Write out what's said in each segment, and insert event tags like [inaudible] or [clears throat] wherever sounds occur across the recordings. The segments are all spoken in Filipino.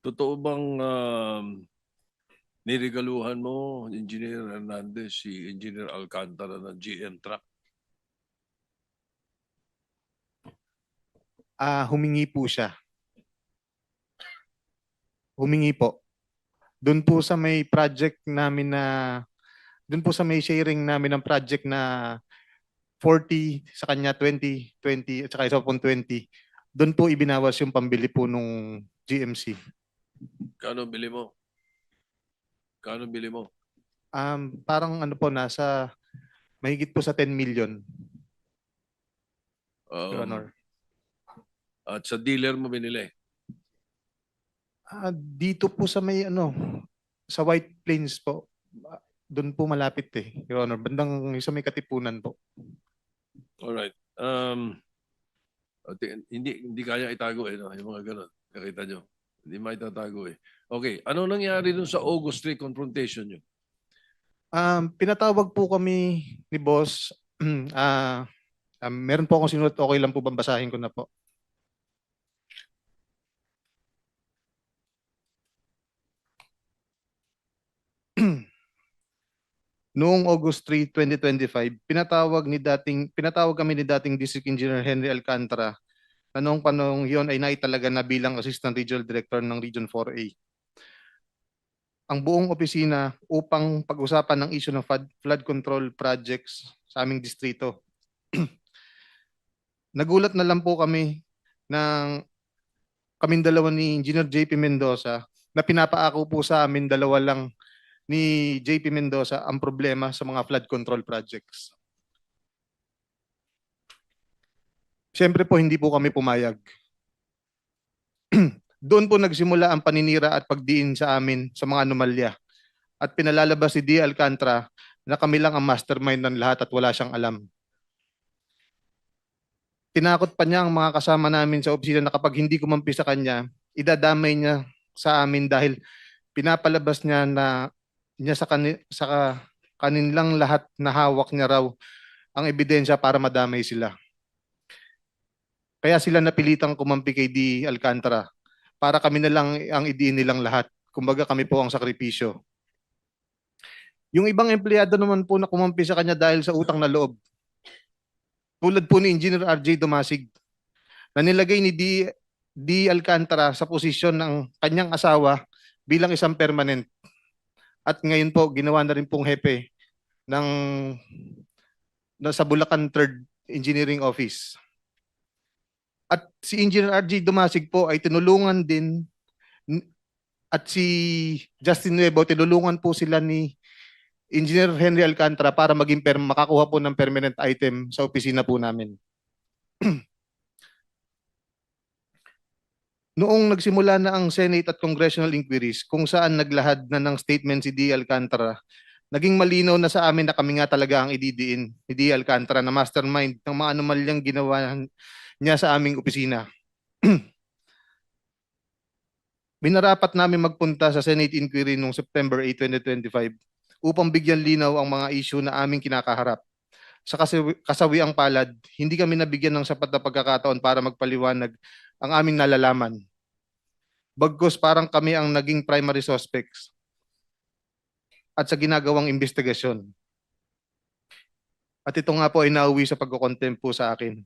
Totoo bang um, niregaluhan mo, Engineer Hernandez, si Engineer Alcantara ng GM truck? Ah, humingi po siya. Humingi po. Doon po sa may project namin na doon po sa may sharing namin ng project na 40 sa kanya 20, 20 at saka isa pong 20. Doon po ibinawas yung pambili po nung GMC. Kano bili mo? Kano bili mo? Um, parang ano po nasa mahigit po sa 10 million, Your Um, Honor. at sa dealer mo binili? Ah, dito po sa may ano sa White Plains po. Ah, Doon po malapit eh, Your Honor. Bandang sa may Katipunan po. Alright. Um, hindi hindi kaya itago eh, no? yung mga ganun. Nakita nyo. Hindi maitatago eh. Okay, ano nangyari dun sa August 3 confrontation nyo? Um, pinatawag po kami ni boss. [clears throat] Ah, um, meron po akong sinulat. Okay lang po bang basahin ko na po? [clears throat] Noong August 3, 2025, pinatawag ni dating pinatawag kami ni dating District Engineer Henry Alcantara na noong panahon iyon ay naitalaga na bilang Assistant Regional Director ng Region 4A. Ang buong opisina upang pag-usapan ng issue ng flood control projects sa aming distrito. [clears throat] Nagulat na lang po kami ng kaming dalawa ni Engineer JP Mendoza na pinapaako po sa amin dalawa lang ni JP Mendoza ang problema sa mga flood control projects. Siyempre po hindi po kami pumayag. [clears throat] Doon po nagsimula ang paninira at pagdiin sa amin sa mga anomalya. At pinalalabas si D. Alcantara na kami lang ang mastermind ng lahat at wala siyang alam. Tinakot pa niya ang mga kasama namin sa opisina na kapag hindi kumampi sa kanya, idadamay niya sa amin dahil pinapalabas niya na niya sa, kani, sa ka- kanilang lahat na hawak niya raw ang ebidensya para madamay sila. Kaya sila napilitang kumampi kay D. Alcantara para kami na lang ang idiin nilang lahat. Kumbaga kami po ang sakripisyo. Yung ibang empleyado naman po na kumampi sa kanya dahil sa utang na loob. Tulad po ni Engineer RJ Dumasig na nilagay ni D. D. Alcantara sa posisyon ng kanyang asawa bilang isang permanent. At ngayon po, ginawa na rin pong hepe ng nasa Bulacan 3rd Engineering Office. At si Engineer RJ Dumasig po ay tinulungan din at si Justin Nuevo, tinulungan po sila ni Engineer Henry Alcantara para maging per makakuha po ng permanent item sa opisina po namin. [clears throat] Noong nagsimula na ang Senate at Congressional inquiries kung saan naglahad na ng statement si D. Alcantara, naging malinaw na sa amin na kami nga talaga ang ididiin ni D. Alcantara na mastermind ng mga anomalyang ginawa niya sa aming opisina. [clears throat] Minarapat namin magpunta sa Senate inquiry noong September 8, 2025 upang bigyan linaw ang mga issue na aming kinakaharap. Sa kasawi, kasawiang palad, hindi kami nabigyan ng sapat na pagkakataon para magpaliwanag ang aming nalalaman. Bagkus parang kami ang naging primary suspects at sa ginagawang investigasyon. At ito nga po ay nauwi sa pagkukontempt po sa akin.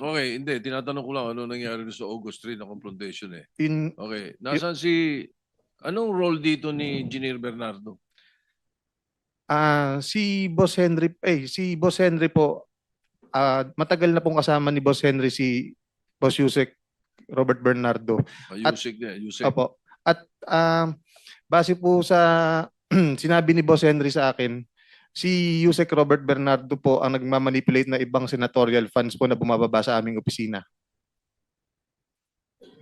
Okay, hindi. Tinatanong ko lang ano nangyari sa August 3 na confrontation eh. In, Okay, nasaan si... Anong role dito ni Engineer Bernardo? Ah, si Boss Henry, eh, si Boss Henry po, ah, matagal na pong kasama ni Boss Henry si Boss Yusek Robert Bernardo. Uh, At- Yusik niya, Yusik. Opo. At ah, base po sa [clears throat] sinabi ni Boss Henry sa akin, si Yusek Robert Bernardo po ang nagmamanipulate na ibang senatorial funds po na bumababa sa aming opisina.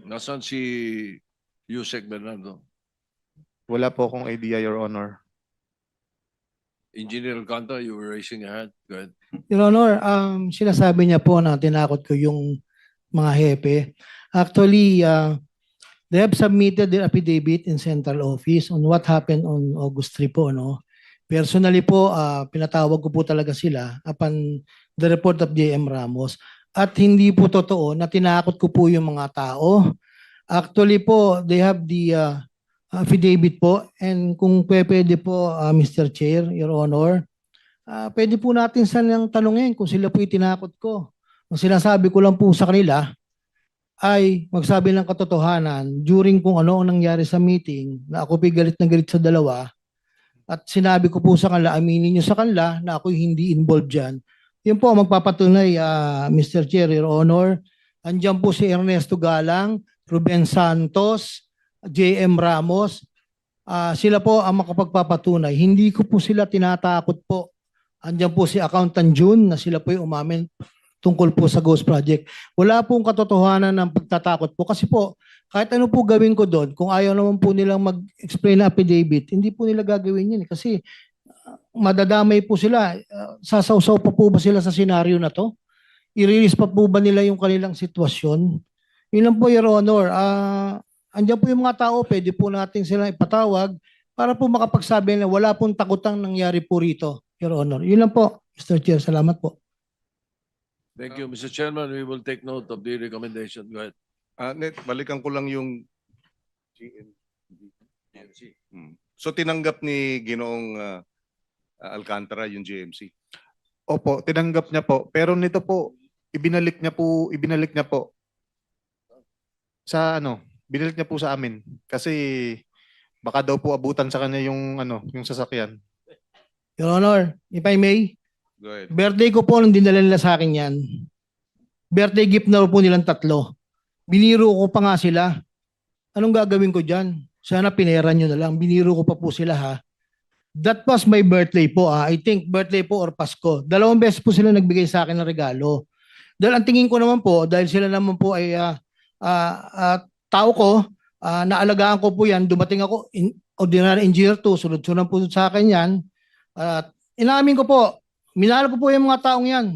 Nasaan si Yusek Bernardo? Wala po akong idea, Your Honor. Engineer Alcantara, you were raising a hand. Go ahead. Your Honor, um, sinasabi niya po na tinakot ko yung mga hepe. Actually, uh, they have submitted their affidavit in central office on what happened on August 3 po. No? Personally po, uh, pinatawag ko po talaga sila upon the report of JM Ramos. At hindi po totoo na tinakot ko po yung mga tao Actually po, they have the uh, affidavit po and kung pwe- pwede po, uh, Mr. Chair, Your Honor, ah, pwede po natin silang tanungin kung sila po itinakot ko. Ang sinasabi ko lang po sa kanila ay magsabi ng katotohanan during kung ano ang nangyari sa meeting na ako po'y galit na galit sa dalawa at sinabi ko po sa kanila, aminin nyo sa kanila na ako'y hindi involved dyan. Yun po magpapatunay, ah, Mr. Chair, Your Honor. Andiyan po si Ernesto Galang, Ruben Santos, JM Ramos. Ah, sila po ang makapagpapatunay. Hindi ko po sila tinatakot po. Andiyan po si Accountant June na sila po yung umamin tungkol po sa Ghost Project. Wala pong katotohanan ng pagtatakot po kasi po kahit ano po gawin ko doon, kung ayaw naman po nilang mag-explain na affidavit, hindi po nila gagawin yun eh. kasi ah, madadamay po sila. Ah, sasawsaw pa po ba sila sa senaryo na to? I-release pa po ba nila yung kanilang sitwasyon? Yun lang po, Your Honor. Ah, andyan po yung mga tao, pwede po natin silang ipatawag para po makapagsabi na wala pong takutang nangyari po rito, Your Honor. Yun lang po, Mr. Chair. Salamat po. Thank you, Mr. Chairman. We will take note of the recommendation. Go ahead. Ah, net, balikan ko lang yung Hmm. So tinanggap ni Ginoong ah, Alcantara yung GMC. Opo, tinanggap niya po. Pero nito po, ibinalik niya po, ibinalik niya po sa ano, binalik niya po sa amin kasi baka daw po abutan sa kanya yung ano, yung sasakyan. Your Honor, if I may, Go ahead. birthday ko po nung dinala nila sa akin yan. Birthday gift na po nilang tatlo. Biniro ko pa nga sila. Anong gagawin ko dyan? Sana pinera nyo na lang. Biniro ko pa po sila ha. That was my birthday po ah. I think birthday po or Pasko. Dalawang beses po sila nagbigay sa akin ng regalo. Dahil ang tingin ko naman po, dahil sila naman po ay ah, ah, ah, tao ko, ah, naalagaan ko po yan, dumating ako, in, ordinary engineer to, sunod-sunod po sa akin yan. At inamin ko po, minahal ko po yung mga taong yan.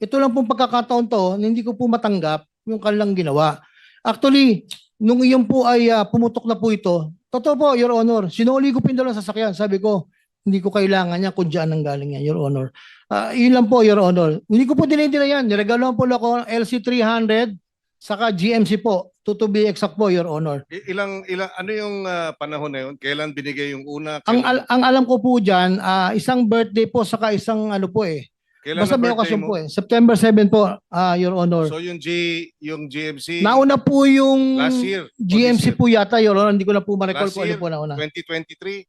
Ito lang pong pagkakataon to, hindi ko po matanggap yung kanilang ginawa. Actually, nung iyon po ay ah, pumutok na po ito, totoo po, Your Honor, sinuli ko dalawang sasakyan. Sabi ko, hindi ko kailangan yan kung dyan ang galing yan, Your Honor. Ah, yun lang po, Your Honor. Hindi ko po dinidila yan. Niregaloan po ako ng LC300 saka GMC po. To, to be exact po, Your Honor. I- Ilang ilang ano yung ah, panahon na yun? Kailan binigay yung una? Ang, Kailan, al- ang alam ko po dyan, ah, isang birthday po saka isang ano po eh. Kailan Basta may okasyon po eh. September 7 po, ah, Your Honor. So yung G yung GMC Nauna po yung last year, o this GMC year? po yata, Your Honor. Hindi ko na po ma-recall Last kung ano year, po nauna. 2023.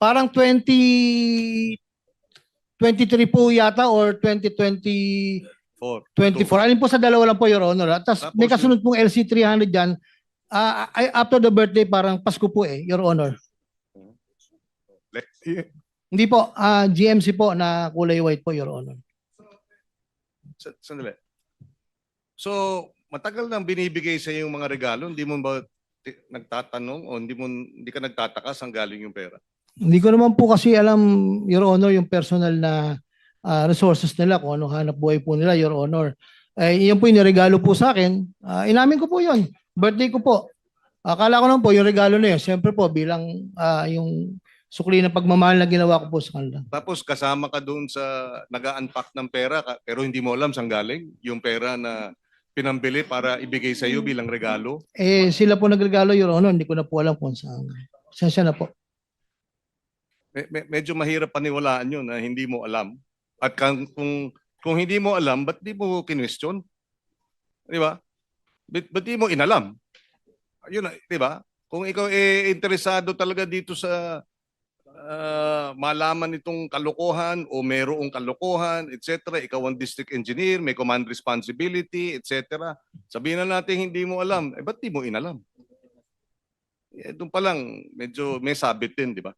Parang 20... 23 po yata or 2020 Four. 24. Alin po sa dalawa lang po, Your Honor. At tas Tapos may kasunod pong LC300 dyan. Ah, ay- after the birthday, parang Pasko po eh, Your Honor. Le- Hindi po, ah, GMC po na kulay white po, Your Honor. Sa- Sandali. So, matagal nang binibigay sa yung mga regalo, hindi mo ba ti- nagtatanong o hindi mo hindi ka nagtataka saan galing yung pera? Hindi ko naman po kasi alam, Your Honor, yung personal na ah, resources nila, kung ano hanap buhay po nila, Your Honor. Eh, yun po yung regalo po sa akin. Ah, inamin ko po yun. Birthday ko po. Akala ko naman po yung regalo na yun. Siyempre po, bilang ah, yung sukli ng pagmamahal na ginawa ko po sa kanila. Tapos kasama ka doon sa nag-unpack ng pera ka- pero hindi mo alam saan galing yung pera na pinambili para ibigay sa iyo bilang regalo. Eh, sila po nagregalo, Your Honor. Hindi ko na po alam kung saan. Sensya na po. Me- me- medyo mahirap paniwalaan yun na hindi mo alam. At kung, kung, kung hindi mo alam, ba't di mo kinwestiyon? Di ba? Ba't, ba't di mo inalam? Yun, na, di ba? Kung ikaw eh interesado talaga dito sa ah, malaman itong kalokohan o merong kalokohan, etc. Ikaw ang district engineer, may command responsibility, etc. Sabihin na natin hindi mo alam, eh ba't di mo inalam? Eh, doon pa lang, medyo may sabit din, di ba?